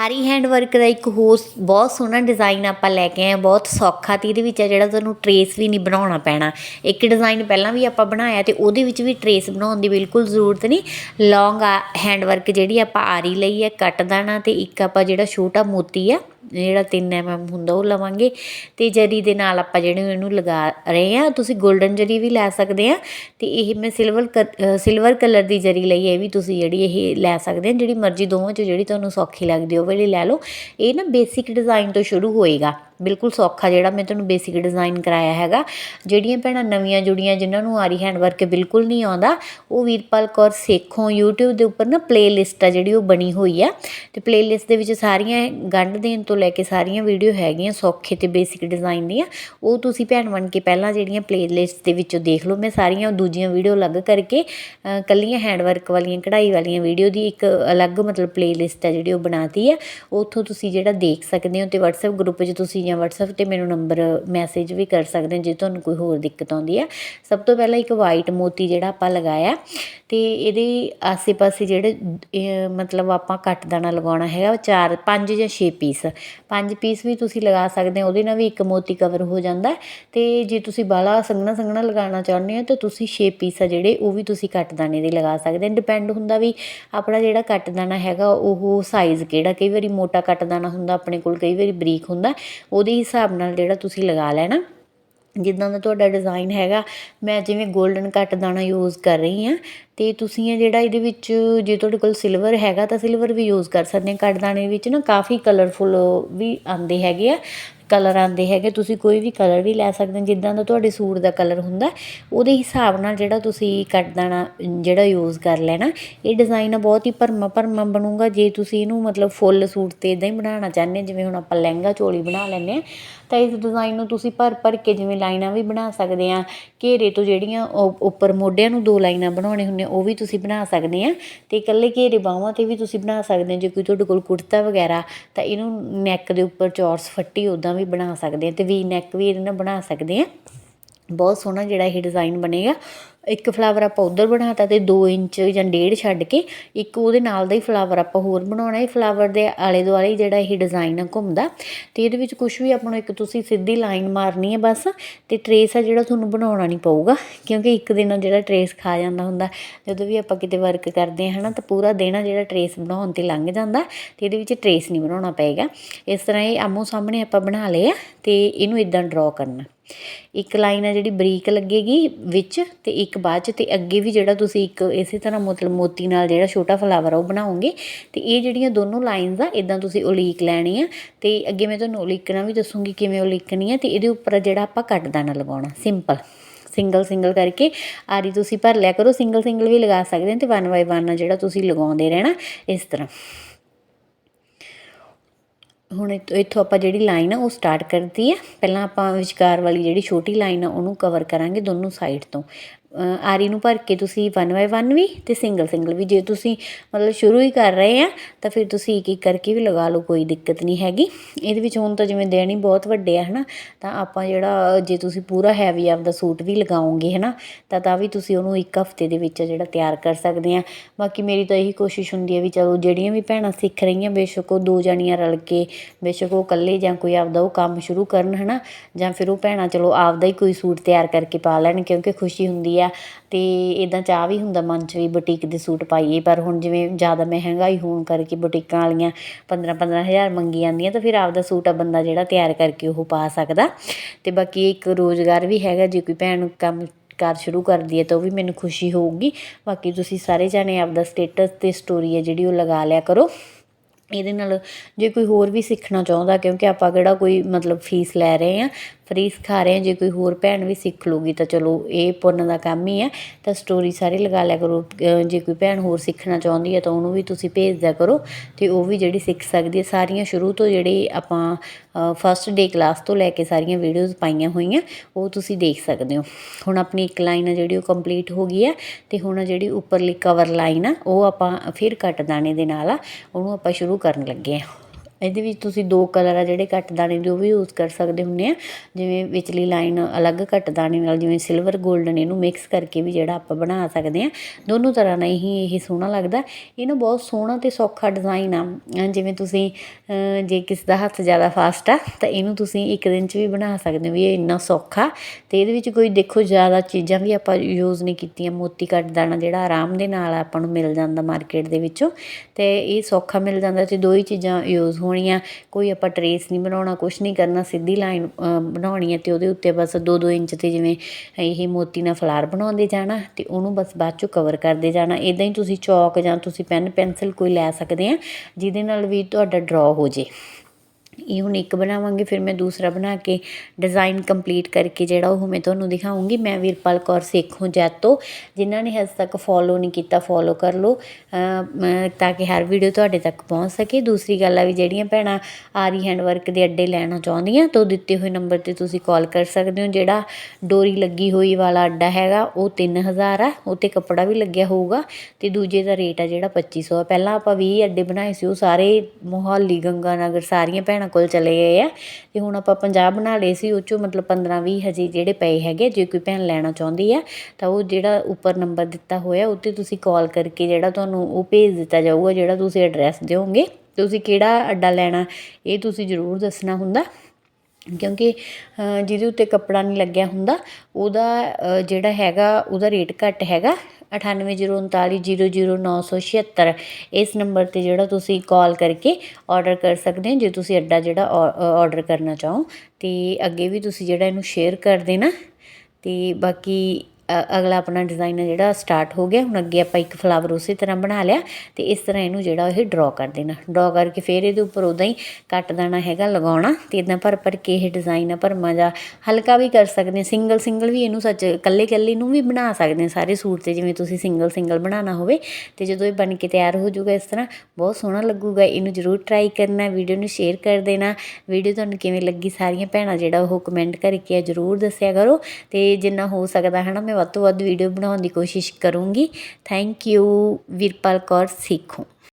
ਆਰੀ hand work ਦਾ ਇੱਕ ਹੋਰ ਬਹੁਤ ਸੋਹਣਾ ਡਿਜ਼ਾਈਨ ਆਪਾਂ ਲੈ ਕੇ ਆਏ ਬਹੁਤ ਸੌਖਾ ਤੇ ਇਹਦੇ ਵਿੱਚ ਆ ਜਿਹੜਾ ਤੁਹਾਨੂੰ ਟਰੇਸ ਵੀ ਨਹੀਂ ਬਣਾਉਣਾ ਪੈਣਾ। ਇੱਕ ਡਿਜ਼ਾਈਨ ਪਹਿਲਾਂ ਵੀ ਆਪਾਂ ਬਣਾਇਆ ਤੇ ਉਹਦੇ ਵਿੱਚ ਵੀ ਟਰੇਸ ਬਣਾਉਣ ਦੀ ਬਿਲਕੁਲ ਜ਼ਰੂਰਤ ਨਹੀਂ। ਲੌਂਗ ਹੈਂਡ ਵਰਕ ਜਿਹੜੀ ਆਪਾਂ ਆਰੀ ਲਈ ਹੈ, ਕੱਟ ਦਾਣਾ ਤੇ ਇੱਕ ਆਪਾਂ ਜਿਹੜਾ ਛੋਟਾ ਮੋਤੀ ਆ ਜਿਹੜਾ 3 ਐਮਐਮ ਹੁੰਦਾ ਉਹ ਲਵਾਂਗੇ। ਤੇ ਜਰੀ ਦੇ ਨਾਲ ਆਪਾਂ ਜਿਹੜੇ ਇਹਨੂੰ ਲਗਾ ਰਹੇ ਆ ਤੁਸੀਂ 골ਡਨ ਜਰੀ ਵੀ ਲੈ ਸਕਦੇ ਆ ਤੇ ਇਹ ਮੈਂ ਸਿਲਵਰ ਸਿਲਵਰ ਕਲਰ ਦੀ ਜਰੀ ਲਈ ਇਹ ਵੀ ਤੁਸੀਂ ਜਿਹੜੀ ਇਹ ਲੈ ਸਕਦੇ ਆ ਜਿਹੜੀ ਮਰਜ਼ੀ ਦੋਵਾਂ ਚੋਂ ਜਿਹੜੀ ਤੁਹਾਨੂੰ ਸੌਖੀ ਲੱਗਦੀ ਉਹ ਵਾਲੀ ਲੈ ਲਓ। ਇਹ ਨਾ ਬੇਸਿਕ ਡਿਜ਼ਾਈਨ ਤੋਂ ਸ਼ੁਰੂ ਹੋਏਗਾ। ਬਿਲਕੁਲ ਸੌਖਾ ਜਿਹੜਾ ਮੈਂ ਤੁਹਾਨੂੰ ਬੇਸਿਕ ਡਿਜ਼ਾਈਨ ਕਰਾਇਆ ਹੈਗਾ। ਜਿਹੜੀਆਂ ਭੈਣਾਂ ਨਵੀਆਂ ਜੁੜੀਆਂ ਜਿਨ੍ਹਾਂ ਨੂੰ ਆਰੀ ਹੈਂਡ ਵਰਕ ਬਿਲਕੁਲ ਨਹੀਂ ਆਉਂਦਾ, ਉਹ ਵੀਰਪਾਲ ਕੌਰ ਸੇਖੋਂ YouTube ਦੇ ਉੱਪਰ ਨਾ ਪਲੇਲਿਸਟ ਆ ਜਿਹੜੀ ਉਹ ਬਣੀ ਹੋਈ ਆ। ਤੇ ਪਲੇਲਿਸਟ ਦੇ ਵਿੱਚ ਸਾਰੀਆਂ ਗੰਢ ਦੇਣ ਤੋਂ ਲੈ ਕੇ ਸਾਰੀਆਂ ਵੀਡੀਓ ਹੈਗੀਆਂ ਸੌਖੇ ਤੇ ਬੇਸਿਕ ਡਿਜ਼ਾਈਨ ਦੀਆਂ ਉਹ ਤੁਸੀਂ ਭੈਣ ਬਣ ਕੇ ਪਹਿਲਾਂ ਜਿਹੜੀਆਂ ਪਲੇਲਿਸਟ ਦੇ ਵਿੱਚੋਂ ਦੇਖ ਲਓ। ਮੈਂ ਸਾਰੀਆਂ ਦੂਜੀਆਂ ਵੀਡੀਓ ਅਲੱਗ ਕਰਕੇ ਅ, ਕੱਲੀਆਂ ਹੈਂਡ ਵਰਕ ਵਾਲੀਆਂ ਕਢਾਈ ਵਾਲੀਆਂ ਵੀਡੀਓ ਦੀ ਇੱਕ ਅਲੱਗ ਮਤਲਬ ਪਲੇਲਿਸਟ ਹੈ ਜਿਹੜੀ ਉਹ ਬਣਾਤੀ ਹੈ। ਉੱਥੋਂ ਤੁਸੀਂ ਜਿਹੜਾ ਦੇਖ ਸਕਦੇ ਹੋ ਤੇ WhatsApp ਗਰੁੱਪ 'ਚ ਤੁਸੀਂ ਜਾਂ WhatsApp ਤੇ ਮੈਨੂੰ ਨੰਬਰ ਮੈਸੇਜ ਵੀ ਕਰ ਸਕਦੇ ਹੋ ਜੇ ਤੁਹਾਨੂੰ ਕੋਈ ਹੋਰ ਦਿੱਕਤ ਆਉਂਦੀ ਹੈ। ਸਭ ਤੋਂ ਪਹਿਲਾਂ ਇੱਕ ਵਾਈਟ ਮੋਤੀ ਜਿਹੜਾ ਆਪਾਂ ਲਗਾਇਆ ਤੇ ਇਹਦੇ ਆਸੇ-ਪਾਸੇ ਜਿਹੜੇ ਮਤਲਬ ਆਪਾਂ ਕੱਟ ਦਾਣਾ ਲਗਾਉਣਾ ਹੈਗਾ ਚਾਰ ਪੰਜ ਜਾਂ 6 ਪੀਸ ਪੰਜ ਪੀਸ ਵੀ ਤੁਸੀਂ ਲਗਾ ਸਕਦੇ ਹੋ, ਉਹਦੇ ਨਾਲ ਵੀ ਇੱਕ ਮੋਤੀ ਕਵਰ ਹੋ ਜਾਂਦਾ ਤੇ ਜੇ ਤੁਸੀਂ ਬਾਲਾ ਸੰਘਣਾ ਸੰਘਣਾ ਲਗਾਉਣਾ ਚਾਹੁੰਦੇ ਹੋ, ਤਾਂ ਤੁਸੀਂ 6 ਪੀਸ ਆ ਜਿਹੜੇ, ਉਹ ਵੀ ਤੁਸੀਂ ਕੱਟ ਦਾਣੇ ਦੇ ਲਗਾ ਸਕਦੇ ਹੋ। ਡਿਪੈਂਡ ਹੁੰਦਾ ਵੀ ਆਪਣਾ ਜਿਹੜਾ ਕੱਟ ਦਾਣਾ ਹੈਗਾ, ਉਹ ਸਾਈਜ਼ ਕਿਹੜਾ, ਕਈ ਵਾਰੀ ਮੋਟਾ ਕੱਟ ਦਾਣਾ ਹੁੰਦਾ, ਆਪਣੇ ਕੋਲ ਕਈ ਵਾਰੀ ਬਰੀਕ ਹੁੰਦਾ, ਉਹਦੇ ਹਿਸਾਬ ਨਾਲ ਜਿਹੜਾ ਤੁਸੀਂ ਲਗਾ ਲੈਣਾ। ਜਿੱਦਾਂ ਦਾ ਤੁਹਾਡਾ ਡਿਜ਼ਾਈਨ ਹੈਗਾ, ਮੈਂ ਜਿਵੇਂ ਗੋਲਡਨ ਕੱਟ ਦਾਣਾ ਯੂਜ਼ ਕਰ ਰਹੀ ਹਾਂ ਅਤੇ ਤੁਸੀਂ ਇਹ ਜਿਹੜਾ ਇਹਦੇ ਵਿੱਚ ਜੇ ਤੁਹਾਡੇ ਕੋਲ ਸਿਲਵਰ ਹੈਗਾ ਤਾਂ ਸਿਲਵਰ ਵੀ ਯੂਜ਼ ਕਰ ਸਕਦੇ ਆ ਕੱਟ ਦਾਣੇ ਵਿੱਚ ਨਾ ਕਾਫੀ ਕਲਰਫੁੱਲ ਵੀ ਆਉਂਦੇ ਹੈਗੇ ਆ। ਕਲਰ ਆਉਂਦੇ ਹੈਗੇ, ਤੁਸੀਂ ਕੋਈ ਵੀ ਕਲਰ ਵੀ ਲੈ ਸਕਦੇ ਹੋ, ਜਿੱਦਾਂ ਦਾ ਤੁਹਾਡੇ ਸੂਟ ਦਾ ਕਲਰ ਹੁੰਦਾ, ਉਹਦੇ ਹਿਸਾਬ ਨਾਲ ਜਿਹੜਾ ਤੁਸੀਂ ਕੱਟ ਦੇਣਾ, ਜਿਹੜਾ ਯੂਜ਼ ਕਰ ਲੈਣਾ, ਇਹ ਡਿਜ਼ਾਈਨ ਬਹੁਤ ਹੀ ਭਰਮਾ ਭਰਮਾ ਬਣੂਗਾ, ਜੇ ਤੁਸੀਂ ਇਹਨੂੰ ਮਤਲਬ ਫੁੱਲ ਸੂਟ ਤੇ ਇਦਾਂ ਹੀ ਬਣਾਉਣਾ ਚਾਹੁੰਦੇ ਜਿਵੇਂ ਹੁਣ ਆਪਾਂ ਲਹਿੰਗਾ ਚੋਲੀ ਬਣਾ ਲੈਂਦੇ ਆ ਤਾਂ ਇਸ ਡਿਜ਼ਾਈਨ ਨੂੰ ਤੁਸੀਂ ਭਰ ਭਰ ਕੇ ਜਿਵੇਂ ਲਾਈਨਾਂ ਵੀ ਬਣਾ ਸਕਦੇ ਆ ਘੇਰੇ ਤੋਂ ਜਿਹੜੀਆਂ ਉਹ ਉੱਪਰ ਮੋਢਿਆਂ ਨੂੰ ਦੋ ਲਾਈਨਾਂ ਬਣਾਉਣੇ ਹੁੰਦੇ ਉਹ ਵੀ ਤੁਸੀਂ ਬਣਾ ਸਕਦੇ ਆ ਤੇ ਇਕੱਲੇ ਘੇਰੇ ਬਾਹਾਂ ਤੇ ਵੀ ਤੁਸੀਂ ਬਣਾ ਸਕਦੇ ਹੋ, ਜੇ ਕੋਈ ਤੁਹਾਡੇ ਕੋਲ ਕੁੜਤਾ ਵਗੈਰਾ, ਤਾਂ ਇਹਨੂੰ ਨੈਕ ਦੇ ਉੱਪਰ ਚੌਰਸ ਫੱਟੀ ਉਦਾਂ ਵੀ ਬਣਾ ਸਕਦੇ ਹਾਂ ਤੇ ਵੀ ਨੈਕ ਵੀ ਇਹਦੇ ਨਾਲ ਬਣਾ ਸਕਦੇ ਹਾਂ। ਬਹੁਤ ਸੋਹਣਾ ਜਿਹੜਾ ਇਹ ਡਿਜ਼ਾਈਨ ਬਣੇਗਾ। ਇੱਕ ਫਲਾਵਰ ਆਪਾਂ ਉਧਰ ਬਣਾਤਾ ਤੇ 2 ਇੰਚ ਜਾਂ ਡੇਢ ਛੱਡ ਕੇ ਇੱਕ ਉਹਦੇ ਨਾਲ ਦਾ ਹੀ ਫਲਾਵਰ ਆਪਾਂ ਹੋਰ ਬਣਾਉਣਾ। ਹੈ ਫਲਾਵਰ ਦੇ ਆਲੇ ਦੁਆਲੇ ਜਿਹੜਾ ਇਹ ਡਿਜ਼ਾਈਨ ਆ ਘੁੰਮਦਾ। ਤੇ ਇਹਦੇ ਵਿੱਚ ਕੁਝ ਵੀ ਆਪਾਂ ਨੂੰ ਇੱਕ ਤੁਸੀਂ ਸਿੱਧੀ ਲਾਈਨ ਮਾਰਨੀ ਹੈ ਬਸ ਤੇ ਟਰੇਸ ਆ ਜਿਹੜਾ ਤੁਹਾਨੂੰ ਬਣਾਉਣਾ ਨਹੀਂ ਪਊਗਾ। ਕਿਉਂਕਿ ਇੱਕ ਦਿਨ ਜਿਹੜਾ ਟਰੇਸ ਖਾ ਜਾਂਦਾ ਹੁੰਦਾ। ਜਦੋਂ ਵੀ ਆਪਾਂ ਕਿਤੇ ਵਰਕ ਕਰਦੇ ਹਾਂ ਹਨਾ ਤਾਂ ਪੂਰਾ ਦਿਨ ਆ ਜਿਹੜਾ ਟਰੇਸ ਬਣਾਉਣ ਤੇ ਲੰਘ ਜਾਂਦਾ ਤੇ ਇਹਦੇ ਵਿੱਚ ਟਰੇਸ ਨਹੀਂ ਬਣਾਉਣਾ ਪਏਗਾ। ਇਸ ਤਰ੍ਹਾਂ ਇਹ ਆਮੋ ਸਾਹਮਣੇ ਆਪਾਂ ਬਣਾ ਲਏ ਆ ਤੇ ਇਹਨੂੰ ਇਦਾਂ ਡਰਾ ਕਰਨਾ। ਇੱਕ ਲਾਈਨ ਆ ਜਿਹੜੀ ਬਰੀਕ ਲੱਗੇਗੀ ਵਿੱਚ ਤੇ ਇੱਕ ਬਾਅਦ ਚ ਤੇ ਅੱਗੇ ਵੀ ਜਿਹੜਾ ਤੁਸੀਂ ਇੱਕ ਇਸੇ ਤਰ੍ਹਾਂ ਮਤਲਬ ਮੋਤੀ ਨਾਲ ਜਿਹੜਾ ਛੋਟਾ ਫਲਾਵਰ ਆ ਉਹ ਬਣਾਓਗੇ ਤੇ ਇਹ ਜਿਹੜੀਆਂ ਦੋਨੋਂ ਲਾਈਨਸ ਆ ਇਦਾਂ ਤੁਸੀਂ ਉਲੀਕ ਲੈਣੀ ਆ ਤੇ ਅੱਗੇ ਮੈਂ ਤੁਹਾਨੂੰ ਉਲੀਕਣਾ ਵੀ ਦੱਸੂਗੀ ਕਿਵੇਂ ਉਲੀਕਣੀ ਆ ਤੇ ਇਹਦੇ ਉੱਪਰ ਜਿਹੜਾ ਆਪਾਂ ਕੱਟ ਦਾਣਾ ਲਗਾਉਣਾ ਸਿੰਪਲ ਸਿੰਗਲ ਸਿੰਗਲ ਕਰਕੇ ਆਰੀ ਤੁਸੀਂ ਭਰ ਲਿਆ ਕਰੋ ਸਿੰਗਲ ਸਿੰਗਲ ਵੀ ਲਗਾ ਸਕਦੇ ਹੋ ਤੇ ਵਨ ਬਾਈ ਵਨ ਜਿਹੜਾ ਤੁਸੀਂ ਲਗਾਉਂਦੇ ਰਹਿਣਾ ਇਸ ਤਰ੍ਹਾਂ। ਹੁਣ ਇੱਥੋਂ ਇੱਥੋਂ ਆਪਾਂ ਜਿਹੜੀ ਲਾਈਨ ਆ, ਉਹ ਸਟਾਰਟ ਕਰਦੀ ਹੈ ਪਹਿਲਾਂ ਆਪਾਂ ਵਿਚਕਾਰ ਵਾਲੀ ਜਿਹੜੀ ਛੋਟੀ ਲਾਈਨ ਆ, ਉਹਨੂੰ ਕਵਰ ਕਰਾਂਗੇ ਦੋਨੋਂ ਸਾਈਡ ਤੋਂ। ਆਰੀ ਨੂੰ ਭਰ ਕੇ ਤੁਸੀਂ ਵਨ ਬਾਈ ਵਨ ਵੀ ਤੇ ਸਿੰਗਲ ਸਿੰਗਲ ਵੀ। ਜੇ ਤੁਸੀਂ ਮਤਲਬ ਸ਼ੁਰੂ ਹੀ ਕਰ ਰਹੇ ਆ, ਤਾਂ ਫਿਰ ਤੁਸੀਂ ਇੱਕ ਇੱਕ ਕਰਕੇ ਵੀ ਲਗਾ ਲਓ, ਕੋਈ ਦਿੱਕਤ ਨਹੀਂ ਹੈਗੀ। ਇਹਦੇ ਵਿੱਚ ਹੁਣ ਤਾਂ ਜਿਵੇਂ ਦੇਣੀ ਬਹੁਤ ਵੱਡੇ ਆ, ਹਨਾ? ਤਾਂ ਆਪਾਂ ਜਿਹੜਾ, ਜੇ ਤੁਸੀਂ ਪੂਰਾ ਹੈਵੀ ਆਪਦਾ ਸੂਟ ਵੀ ਲਗਾਓਗੇ, ਹਨਾ? ਤਾਂ ਤਾਂ ਵੀ ਤੁਸੀਂ ਉਹਨੂੰ ਇੱਕ ਹਫ਼ਤੇ ਦੇ ਵਿੱਚ ਜਿਹੜਾ ਤਿਆਰ ਕਰ ਸਕਦੇ ਆ। ਬਾਕੀ ਮੇਰੀ ਤਾਂ ਇਹੀ ਕੋਸ਼ਿਸ਼ ਹੁੰਦੀ ਹੈ ਵੀ ਚਲੋ ਜਿਹੜੀਆਂ ਵੀ ਭੈਣਾਂ ਸਿੱਖ ਰਹੀਆਂ, ਬੇਸ਼ੱਕ ਉਹ ਦੋ ਜਣੀਆਂ ਰਲ ਕੇ, ਬੇਸ਼ੱਕ ਉਹ ਇਕੱਲੇ ਜਾਂ ਕੋਈ ਆਪਦਾ ਉਹ ਕੰਮ ਸ਼ੁਰੂ ਕਰਨ, ਹਨਾ? ਜਾਂ ਫਿਰ ਉਹ ਭੈਣਾਂ ਚਲੋ ਆਪਦਾ ਹੀ ਕੋਈ ਸੂਟ ਤਿਆਰ ਕਰਕੇ ਪਾ ਲੈਣ, ਕਿਉਂਕਿ ਖੁਸ਼ੀ ਹੁੰਦੀ ਆ ਤੇ ਇਦਾਂ ਚਾਹ ਵੀ ਹੁੰਦਾ ਮਨ 'ਚ ਵੀ ਬੁਟੀਕ ਦੇ ਸੂਟ ਪਾਈਏ, ਪਰ ਹੁਣ ਜਿਵੇਂ ਜ਼ਿਆਦਾ ਮਹਿੰਗਾਈ ਹੋਣ ਕਰਕੇ ਬੁਟੀਕਾਂ ਵਾਲੀਆਂ 15 15000 ਮੰਗੀ ਜਾਂਦੀਆਂ, ਤਾਂ ਫਿਰ ਆਪਦਾ ਸੂਟ ਆ ਬੰਦਾ ਜਿਹੜਾ ਤਿਆਰ ਕਰਕੇ ਉਹ ਪਾ ਸਕਦਾ। ਤੇ ਬਾਕੀ ਇੱਕ ਰੋਜ਼ਗਾਰ ਵੀ ਹੈਗਾ, ਜੇ ਕੋਈ ਭੈਣ ਕੰਮ ਕਾਰ ਸ਼ੁਰੂ ਕਰਦੀ ਹੈ ਤਾਂ ਉਹ ਵੀ ਮੈਨੂੰ ਖੁਸ਼ੀ ਹੋਊਗੀ। ਬਾਕੀ ਤੁਸੀਂ ਸਾਰੇ ਜਾਣੇ ਆਪਦਾ ਸਟੇਟਸ ਤੇ ਸਟੋਰੀ ਹੈ ਜਿਹੜੀ ਉਹ ਲਗਾ ਲਿਆ ਕਰੋ। ਇਹਦੇ ਨਾਲ ਜੇ ਕੋਈ ਹੋਰ ਵੀ ਸਿੱਖਣਾ ਚਾਹੁੰਦਾ, ਕਿਉਂਕਿ ਆਪਾਂ ਕਿਹੜਾ ਕੋਈ ਮਤਲਬ ਫੀਸ ਲੈ ਰਹੇ ਆ ਫਰੀ ਸਿਖਾ ਰਹੇ ਹਾਂ, ਜੇ ਕੋਈ ਹੋਰ ਭੈਣ ਵੀ ਸਿੱਖ ਲੂਗੀ ਤਾਂ ਚਲੋ ਇਹ ਪੁੰਨ ਦਾ ਕੰਮ ਹੀ ਹੈ ਤਾਂ ਸਟੋਰੀ ਸਾਰੀ ਲਗਾ ਲਿਆ ਕਰੋ। ਜੇ ਕੋਈ ਭੈਣ ਹੋਰ ਸਿੱਖਣਾ ਚਾਹੁੰਦੀ ਹੈ ਤਾਂ ਉਹਨੂੰ ਵੀ ਤੁਸੀਂ ਭੇਜ ਦਿਆ ਕਰੋ ਤੇ ਉਹ ਵੀ ਜਿਹੜੀ ਸਿੱਖ ਸਕਦੀ ਹੈ। ਸਾਰੀਆਂ ਸ਼ੁਰੂ ਤੋਂ ਜਿਹੜੇ ਆਪਾਂ ਫਸਟ ਡੇ ਕਲਾਸ ਤੋਂ ਲੈ ਕੇ ਸਾਰੀਆਂ ਵੀਡੀਓਜ਼ ਪਾਈਆਂ ਹੋਈਆਂ, ਉਹ ਤੁਸੀਂ ਦੇਖ ਸਕਦੇ ਹੋ। ਹੁਣ ਆਪਣੀ ਇੱਕ ਲਾਈਨ ਆ ਜਿਹੜੀ ਉਹ ਕੰਪਲੀਟ ਹੋ ਗਈ ਹੈ ਤੇ ਹੁਣ ਜਿਹੜੀ ਉੱਪਰਲੀ ਕਵਰ ਲਾਈਨ ਆ, ਉਹ ਆਪਾਂ ਫਿਰ ਕੱਟ ਦਾਣੇ ਦੇ ਨਾਲ ਆ, ਉਹਨੂੰ ਆਪਾਂ ਸ਼ੁਰੂ ਕਰਨ ਲੱਗੇ ਆ। ਇਹਦੇ ਵਿੱਚ ਤੁਸੀਂ ਦੋ ਕਲਰ ਆ ਜਿਹੜੇ ਕੱਟ ਦਾਣੇ ਦੇ, ਉਹ ਵੀ ਯੂਜ਼ ਕਰ ਸਕਦੇ ਹੁੰਦੇ ਆ। ਜਿਵੇਂ ਵਿਚਲੀ ਲਾਈਨ ਅਲੱਗ ਕੱਟ ਦਾਣੇ ਨਾਲ, ਜਿਵੇਂ ਸਿਲਵਰ 골ਡਨ ਇਹਨੂੰ ਮਿਕਸ ਕਰਕੇ ਵੀ ਜਿਹੜਾ ਆਪਾਂ ਬਣਾ ਸਕਦੇ ਆ। ਦੋਨੋਂ ਤਰ੍ਹਾਂ ਨਾਲ ਹੀ ਇਹ ਸੋਹਣਾ ਲੱਗਦਾ। ਇਹਨੂੰ ਬਹੁਤ ਸੋਹਣਾ ਤੇ ਸੌਖਾ ਡਿਜ਼ਾਈਨ ਆ। ਜਿਵੇਂ ਤੁਸੀਂ ਜੇ ਕਿਸ ਦਾ ਹੱਥ ਜ਼ਿਆਦਾ ਫਾਸਟ ਆ, ਤਾਂ ਇਹਨੂੰ ਤੁਸੀਂ ਇੱਕ ਦਿਨ 'ਚ ਵੀ ਬਣਾ ਸਕਦੇ ਹੋ ਵੀ ਇਹ ਇੰਨਾ ਸੌਖਾ। ਤੇ ਇਹਦੇ ਵਿੱਚ ਕੋਈ ਦੇਖੋ ਜ਼ਿਆਦਾ ਚੀਜ਼ਾਂ ਵੀ ਆਪਾਂ ਯੂਜ਼ ਨਹੀਂ ਕੀਤੀਆਂ। ਮੋਤੀ ਕੱਟ ਦਾਣਾ ਜਿਹੜਾ ਆਰਾਮ ਦੇ ਨਾਲ ਆਪਾਂ ਨੂੰ ਮਿਲ ਜਾਂਦਾ ਮਾਰਕੀਟ ਦੇ ਵਿੱਚੋਂ। ਤੇ ਇਹ ਸੌਖਾ ਮਿਲ ਜਾਂਦਾ ਤੇ ਦੋ ਹੀ ਚੀਜ਼ਾਂ ਯੂਜ਼ ਹੋਣੀਆਂ ਕੋਈ ਆਪਾਂ ਟਰੇਸ ਨਹੀਂ ਬਣਾਉਣਾ, ਕੁਛ ਨਹੀਂ ਕਰਨਾ, ਸਿੱਧੀ ਲਾਈਨ ਬਣਾਉਣੀ ਹੈ ਤੇ ਉਹਦੇ ਉੱਤੇ ਬਸ 2-2 ਇੰਚ ਤੇ ਜਿਵੇਂ ਇਹ ਮੋਤੀ ਨਾਲ ਫਲਾਰ ਬਣਾਉਂਦੇ ਜਾਣਾ ਤੇ ਉਹਨੂੰ ਬਸ ਬਾਅਦ ਚੋਂ ਕਵਰ ਕਰਦੇ ਜਾਣਾ। ਇਦਾਂ ਹੀ ਤੁਸੀਂ ਚੌਕ ਜਾਂ ਤੁਸੀਂ ਪੈਨ ਪੈਨਸਿਲ ਕੋਈ ਲੈ ਸਕਦੇ ਆ, ਜਿਹਦੇ ਨਾਲ ਵੀ ਤੁਹਾਡਾ ਡਰਾ ਹੋ ਜੇ। ਇਹ ਹੁਣ ਇੱਕ ਬਣਾਵਾਂਗੇ, ਫਿਰ ਮੈਂ ਦੂਸਰਾ ਬਣਾ ਕੇ ਡਿਜ਼ਾਈਨ ਕੰਪਲੀਟ ਕਰਕੇ ਜਿਹੜਾ ਉਹ ਮੈਂ ਤੁਹਾਨੂੰ ਦਿਖਾਉਂਗੀ। ਮੈਂ ਵੀਰਪਾਲ ਕੌਰ ਸੇਖੋਂ ਜੈਤੋ, ਜਿਨ੍ਹਾਂ ਨੇ ਹਜੇ ਤੱਕ ਫੋਲੋ ਨਹੀਂ ਕੀਤਾ ਫੋਲੋ ਕਰ ਲਓ। ਤਾਂ ਕਿ ਹਰ ਵੀਡੀਓ ਤੁਹਾਡੇ ਤੱਕ ਪਹੁੰਚ ਸਕੇ। ਦੂਸਰੀ ਗੱਲ ਆ ਵੀ ਜਿਹੜੀਆਂ ਭੈਣਾਂ ਆਰੀ ਹੈਂਡ ਵਰਕ ਦੇ ਅੱਡੇ ਲੈਣਾ ਚਾਹੁੰਦੀਆਂ, ਤਾਂ ਉਹ ਦਿੱਤੇ ਹੋਏ ਨੰਬਰ ਤੇ ਤੁਸੀਂ ਕਾਲ ਕਰ ਸਕਦੇ ਹੋ। ਜਿਹੜਾ ਡੋਰੀ ਲੱਗੀ ਹੋਈ ਵਾਲਾ ਅੱਡਾ ਹੈਗਾ, ਉਹ 3000 ਆ। ਉਹ 'ਤੇ ਕੱਪੜਾ ਵੀ ਲੱਗਿਆ ਹੋਊਗਾ। ਤੇ ਦੂਜੇ ਦਾ ਰੇਟ ਆ ਜਿਹੜਾ 2500 ਆ। ਪਹਿਲਾਂ ਆਪਾਂ 20 ਅੱਡੇ ਬਣਾਏ ਸੀ, ਉਹ ਸਾਰੇ ਮੋਹਾਲੀ ਗੰਗਾ ਨਗਰ ਸਾਰੀਆਂ ਭੈਣਾਂ ਕੋਲ ਚਲੇ ਗਏ ਆ। ਤੇ ਹੁਣ ਆਪਾਂ 50 ਬਣਾ ਲਏ ਸੀ, ਉਹ ਚੋਂ ਮਤਲਬ 15 20 ਹਜੇ ਜਿਹੜੇ ਪਏ ਹੈਗੇ ਜੇ ਕੋਈ ਭੈਣ ਲੈਣਾ ਚਾਹੁੰਦੀ ਆ, ਤਾਂ ਉਹ ਜਿਹੜਾ ਉੱਪਰ ਨੰਬਰ ਦਿੱਤਾ ਹੋਇਆ ਉੱਤੇ ਤੁਸੀਂ ਕਾਲ ਕਰਕੇ ਜਿਹੜਾ ਤੁਹਾਨੂੰ ਉਹ ਭੇਜ ਦਿੱਤਾ ਜਾਊਗਾ, ਜਿਹੜਾ ਤੁਸੀਂ ਐਡਰੈਸ ਦਿਓਗੇ। ਤੁਸੀਂ ਕਿਹੜਾ ਅੱਡਾ ਲੈਣਾ, ਇਹ ਤੁਸੀਂ ਜ਼ਰੂਰ ਦੱਸਣਾ ਹੁੰਦਾ। ਕਿਉਂਕਿ ਜਿਹਦੇ ਉੱਤੇ ਕੱਪੜਾ ਨਹੀਂ ਲੱਗਿਆ ਹੁੰਦਾ, ਉਹਦਾ ਜਿਹੜਾ ਹੈਗਾ, ਉਹਦਾ ਰੇਟ ਘੱਟ ਹੈਗਾ। 9803900976 ਇਸ ਨੰਬਰ ਤੇ ਜਿਹੜਾ ਤੁਸੀਂ ਕਾਲ ਕਰਕੇ ਔਡਰ ਕਰ ਸਕਦੇ ਹੋ, ਜੇ ਤੁਸੀਂ ਅੱਡਾ ਜਿਹੜਾ ਔਡਰ ਕਰਨਾ ਚਾਹੋ। ਅਤੇ ਅੱਗੇ ਵੀ ਤੁਸੀਂ ਜਿਹੜਾ ਇਹਨੂੰ ਸ਼ੇਅਰ ਕਰ ਦੇਣਾ। ਅਤੇ ਬਾਕੀ ਅਗਲਾ ਆਪਣਾ ਡਿਜ਼ਾਈਨ ਜਿਹੜਾ ਸਟਾਰਟ ਹੋ ਗਿਆ, ਹੁਣ ਅੱਗੇ ਆਪਾਂ ਇੱਕ ਫਲਾਵਰ ਉਸੇ ਤਰ੍ਹਾਂ ਬਣਾ ਲਿਆ ਤੇ ਇਸ ਤਰ੍ਹਾਂ ਇਹਨੂੰ ਜਿਹੜਾ ਇਹ ਡਰਾ ਕਰ ਦੇਣਾ। ਡਰਾ ਕਰਕੇ ਫਿਰ ਇਹਦੇ ਉੱਪਰ ਉਦਾਂ ਹੀ ਕੱਟ ਦੇਣਾ ਹੈਗਾ ਲਗਾਉਣਾ ਤੇ ਇਦਾਂ ਭਰ ਭਰ ਕੇ ਇਹ ਡਿਜ਼ਾਈਨ ਆ ਭਰਮਾ ਜਾ ਹਲਕਾ ਵੀ ਕਰ ਸਕਦੇ ਹਾਂ। ਸਿੰਗਲ ਸਿੰਗਲ ਵੀ ਇਹਨੂੰ ਸੱਚ ਕੱਲੇ ਕੱਲੇ ਨੂੰ ਵੀ ਬਣਾ ਸਕਦੇ ਹਾਂ ਸਾਰੇ ਸੂਟ ਤੇ, ਜਿਵੇਂ ਤੁਸੀਂ ਸਿੰਗਲ ਸਿੰਗਲ ਬਣਾਉਣਾ ਹੋਵੇ ਤੇ ਜਦੋਂ ਇਹ ਬਣ ਕੇ ਤਿਆਰ ਹੋ ਜਾਊਗਾ ਇਸ ਤਰ੍ਹਾਂ ਬਹੁਤ ਸੋਹਣਾ ਲੱਗੂਗਾ। ਇਹਨੂੰ ਜ਼ਰੂਰ ਟਰਾਈ ਕਰਨਾ ਵੀਡੀਓ ਨੂੰ ਸ਼ੇਅਰ ਕਰ ਦੇਣਾ। ਵੀਡੀਓ ਤੁਹਾਨੂੰ ਕਿਵੇਂ ਲੱਗੀ ਸਾਰੀਆਂ ਭੈਣਾਂ ਜਿਹੜਾ ਉਹ ਕਮੈਂਟ ਕਰਕੇ ਜ਼ਰੂਰ ਦੱਸਿਆ ਕਰੋ ਤੇ ਜਿੰਨਾ ਹੋ ਸਕਦਾ ਹੈ ਨਾ ਮੈਂ ਵੱਧ ਤੋਂ ਵੱਧ ਵੀਡੀਓ ਬਣਾਉਣ ਦੀ ਕੋਸ਼ਿਸ਼ ਕਰੂੰਗੀ। ਥੈਂਕ ਯੂ ਵੀਰਪਾਲ ਕੌਰ ਸਿੱਖੋ।